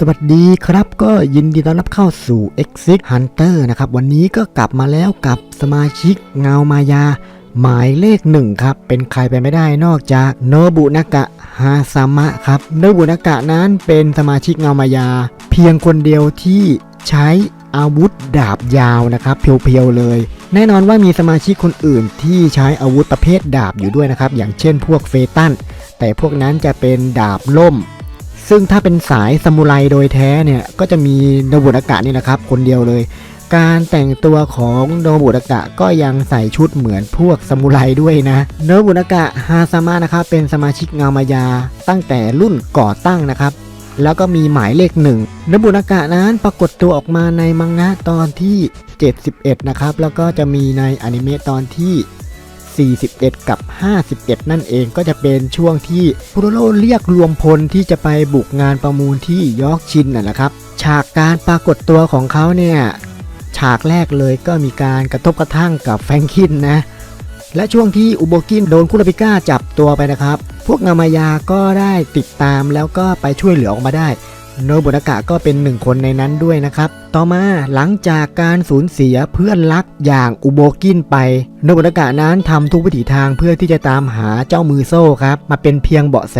สวัสดีครับก็ยินดีต้อนรับเข้าสู่ Exit Hunter นะครับ วันนี้ก็กลับมาแล้วกับสมาชิกเงามายา หมายเลขหนึ่งครับ เป็นใครไปไม่ได้นอกจากโนบุนากะฮาซามะครับโนบุนากะนั้นเป็นสมาชิกเงามายา เพียงคนเดียวที่ใช้อาวุธดาบยาวนะครับเพียวๆเลย แน่นอนว่ามีสมาชิกคนอื่นที่ใช้อาวุธประเภทดาบอยู่ด้วยนะครับ อย่างเช่นพวกเฟตันแต่พวกนั้นจะเป็นดาบล่ม ซึ่งถ้าเป็นสายซามูไรโดยแท้เนี่ย ก็จะมีโนบุนากะนี่นะครับ คนเดียวเลย การแต่งตัวของโนบุนากะก็ยังใส่ชุดเหมือนพวกซามูไรด้วยนะ โนบุนากะฮาซามะนะครับเป็นสมาชิกเงามายาตั้งแต่รุ่นก่อตั้งนะครับ แล้วก็มีหมายเลขหนึ่งโนบุนากะนั้นปรากฏตัวออกมาในมังงะตอนที่ 71 นะครับ แล้วก็จะมีในอนิเมะตอนที่ 41 กับ 51 นั่นเองก็จะเป็นช่วงที่คุโรโรเรียกรวมพลที่จะไปบุกงานประมูลที่ยอร์กชินน่ะนะครับ ฉากการปรากฏตัวของเขาเนี่ยฉากแรกเลยก็มีการกระทบกระทั่งกับแฟรงคินนะและช่วงที่อุโบกินโดนคุโรปิก้าจับตัวไปนะครับ พวกงามายาก็ได้ติดตามแล้วก็ไปช่วยเหลือออกมาได้ โนบุนากะก็เป็นหนึ่งคนในนั้นด้วยนะครับ ต่อมาหลังจากการสูญเสียเพื่อนรักอย่างอุโบกินไป โนบุนากะนั้นทำทุกวิถีทางเพื่อที่จะตามหาเจ้ามือโซ่ครับ มาเป็นเพียงเบาะแส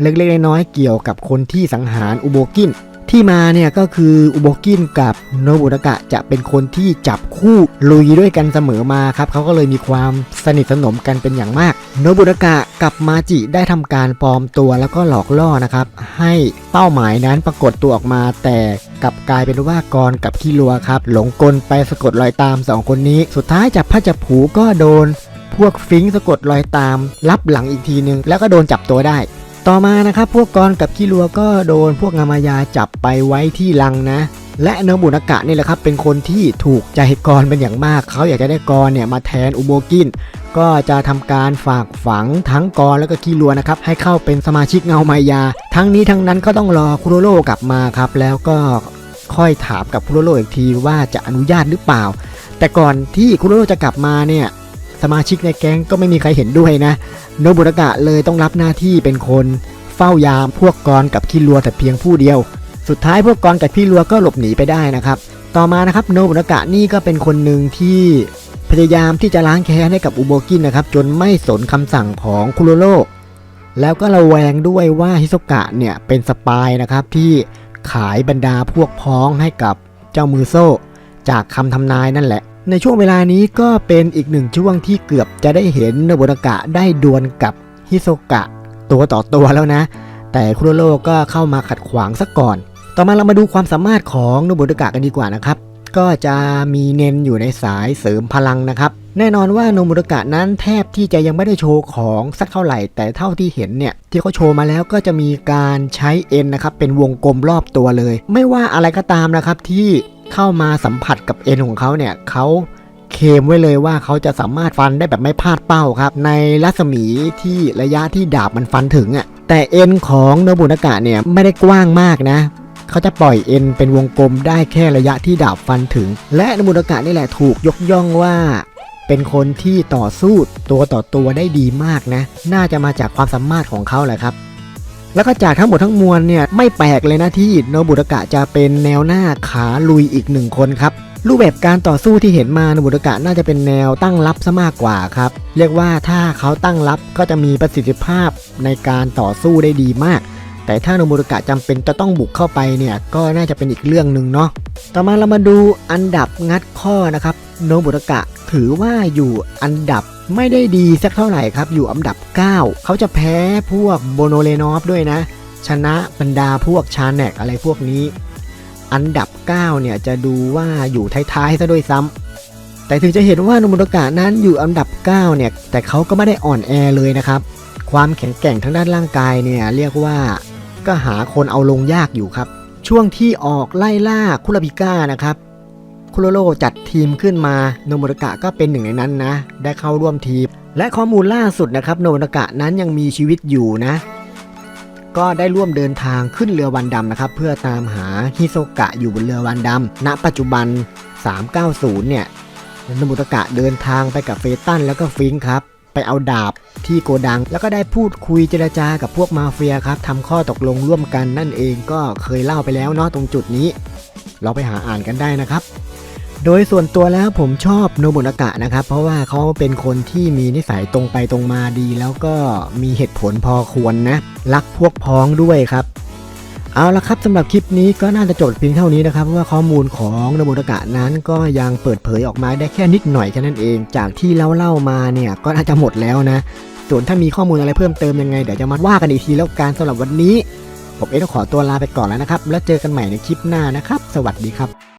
เล็กๆน้อยๆเกี่ยวกับคนที่สังหารอุโบกิน ที่มาเนี่ยก็คืออุโบกินกับโนบุนากะจะเป็นคนที่จับคู่ลุยด้วยกันเสมอมาครับเขาก็เลยมีความสนิทสนมกันเป็นอย่างมาก โนบุนากะกับมาจิได้ทำการปลอมตัวแล้วก็หลอกล่อนะครับ ให้เป้าหมายนั้นปรากฏตัวออกมาแต่กลับกลายเป็นว่ากรกับคิรัวครับ หลงกลไปสะกดรอยตามสองคนนี้ สุดท้ายจับพระจับผูก็โดน พวกฟิงสะกดรอยตาม รับหลังอีกทีนึง แล้วก็โดนจับตัวได้ ต่อมานะครับพวกกรกับคิรัวก็โดนพวกงามายาจับไปไว้ที่ลังนะ และโนบุนากะนี่แหละครับเป็นคนที่ถูกใจกรเป็นอย่างมาก เขาอยากจะได้กรเนี่ยมาแทนอุโบกิน ก็จะทำการฝากฝังทั้งกรแล้วก็คิรัวนะครับให้เข้าเป็นสมาชิกเงามายา ทั้งนี้ทั้งนั้นก็ต้องรอคุโรโร่กลับมาครับแล้วก็ค่อยถามกับคุโรโร่อีกทีว่าจะอนุญาตหรือเปล่า แต่ก่อนที่คุโรโร่จะกลับมาเนี่ย สมาชิกในแก๊งก็ไม่มีใครเห็นด้วยนะ โนบุนากะเลยต้องรับหน้าที่เป็นคน เฝ้ายามพวกกรกับคิรัวแต่เพียงผู้เดียว สุดท้ายพวกกรกับคิรัวก็หลบหนีไปได้นะครับ ต่อมานะครับโนบุนากะนี่ก็เป็นคนหนึ่งที่พยายามที่จะล้างแค้นให้กับอุโบกินนะครับจนไม่สนคำสั่งของคุโรโรแล้วก็ระแวงด้วยว่าฮิโซกะเนี่ยเป็นสปายนะครับที่ขายบรรดาพวกพ้องให้กับเจ้ามือโซ่จากคำทำนายนั่นแหละ ในช่วงเวลานี้ก็เป็นอีกหนึ่งช่วงที่เกือบจะได้เห็นโนบุนากะได้ดวลกับฮิโซกะตัวต่อตัวแล้วนะ แต่คุโรโรก็เข้ามาขัดขวางซะก่อน ต่อมาเรามาดูความสามารถของโนบุนากะกันดีกว่านะครับ ก็จะมีเน้นอยู่ในสายเสริมพลังนะครับ แน่นอนว่าโนบุนากะนั้นแทบที่จะยังไม่ได้โชว์ของสักเท่าไหร่ แต่เท่าที่เห็นเนี่ยที่เขาโชว์มาแล้วก็จะมีการใช้เอ็นนะครับเป็นวงกลมรอบตัวเลย ไม่ว่าอะไรก็ตามนะครับที่ เข้ามาสัมผัสกับเอ็นของเขาเนี่ยเขาเคมไว้เลยว่าเขาจะสามารถฟันได้แบบไม่พลาดเป้าครับ ในรัศมีที่ระยะที่ดาบมันฟันถึงอะแต่เอ็นของโนบุนากะเนี่ยไม่ได้กว้างมากนะเขาจะปล่อยเอ็นเป็นวงกลมได้แค่ระยะที่ดาบฟันถึง และนบุนากะนี่แหละถูกยกย่องว่าเป็นคนที่ต่อสู้ตัวต่อตัวได้ดีมากนะ น่าจะมาจากความสามารถของเขาแหละครับ แล้วก็จากทั้งหมดทั้งมวลเนี่ยไม่แปลกเลยนะที่โนบุตกะจะเป็นแนวหน้าขาลุยอีกหนึ่งคนครับรูปแบบการต่อสู้ที่เห็นมาโนบุตกะน่าจะเป็นแนวตั้งรับซะมากกว่าครับเรียกว่าถ้าเขาตั้งรับก็จะมีประสิทธิภาพในการต่อสู้ได้ดีมาก แต่ถ้าโนบุตากะจำเป็นจะต้องบุกเข้าไปเนี่ยก็น่าจะเป็นอีกเรื่องหนึ่งเนาะต่อมาเรามาดูอันดับงัดข้อนะครับโนบุตากะถือว่าอยู่อันดับไม่ได้ดีสักเท่าไหร่ครับ อยู่อันดับ 9 เขาจะแพ้พวกโบโนเลนอฟด้วยนะ ชนะบรรดาพวกชาแนกอะไรพวกนี้ อันดับ 9 เนี่ยจะดูว่าอยู่ท้ายๆซะด้วยซ้ำแต่ถึงจะเห็นว่าโนบุตากะนั้นอยู่อันดับ 9 เนี่ย แต่เขาก็ไม่ได้อ่อนแอเลยนะครับ ความแข็งแกร่งทางด้านร่างกายเนี่ยเรียกว่า ก็หาคนเอาลงยากอยู่ครับ ช่วงที่ออกไล่ล่าคุราบิก้านะครับ คุโรโรจัดทีมขึ้นมาโนบุตากะก็เป็นหนึ่งในนั้นนะ ได้เข้าร่วมทีม และข้อมูลล่าสุดนะครับโนบุตากะนั้นยังมีชีวิตอยู่นะ ก็ได้ร่วมเดินทางขึ้นเรือวันดำนะครับ เพื่อตามหาฮิโซกะอยู่บนเรือวันดำณ ปัจจุบัน 390 เนี่ยโนบุตกะเดินทางไปกับเฟตันแล้วก็ฟิงครับ ไปเอาดาบที่โกดัง แล้วก็ได้พูดคุยเจรจากับพวกมาเฟียครับทำข้อตกลงร่วมกันนั่นเองก็เคยเล่าไปแล้วเนาะตรงจุดนี้ เราไปหาอ่านกันได้นะครับ โดยส่วนตัวแล้วผมชอบโนบุนากะนะครับ เพราะว่าเขาเป็นคนที่มีนิสัยตรงไปตรงมาดี แล้วก็มีเหตุผลพอควรนะ รักพวกพ้องด้วยครับ เอาละครับสำหรับคลิปนี้ก็น่าจะจบเพียงเท่านี้นะครับเพราะว่าข้อมูลของโนบุนากะนั้นก็ยังเปิดเผยออกมาได้แค่นิดหน่อยแค่นั้นเอง จากที่เล่าเล่ามาเนี่ยก็น่าจะหมดแล้วนะ ส่วนถ้ามีข้อมูลอะไรเพิ่มเติมยังไงเดี๋ยวจะมาว่ากันอีกทีแล้วกันสำหรับวันนี้ ผมเองต้องขอตัวลาไปก่อนแล้วนะครับ แล้วเจอกันใหม่ในคลิปหน้านะครับ สวัสดีครับ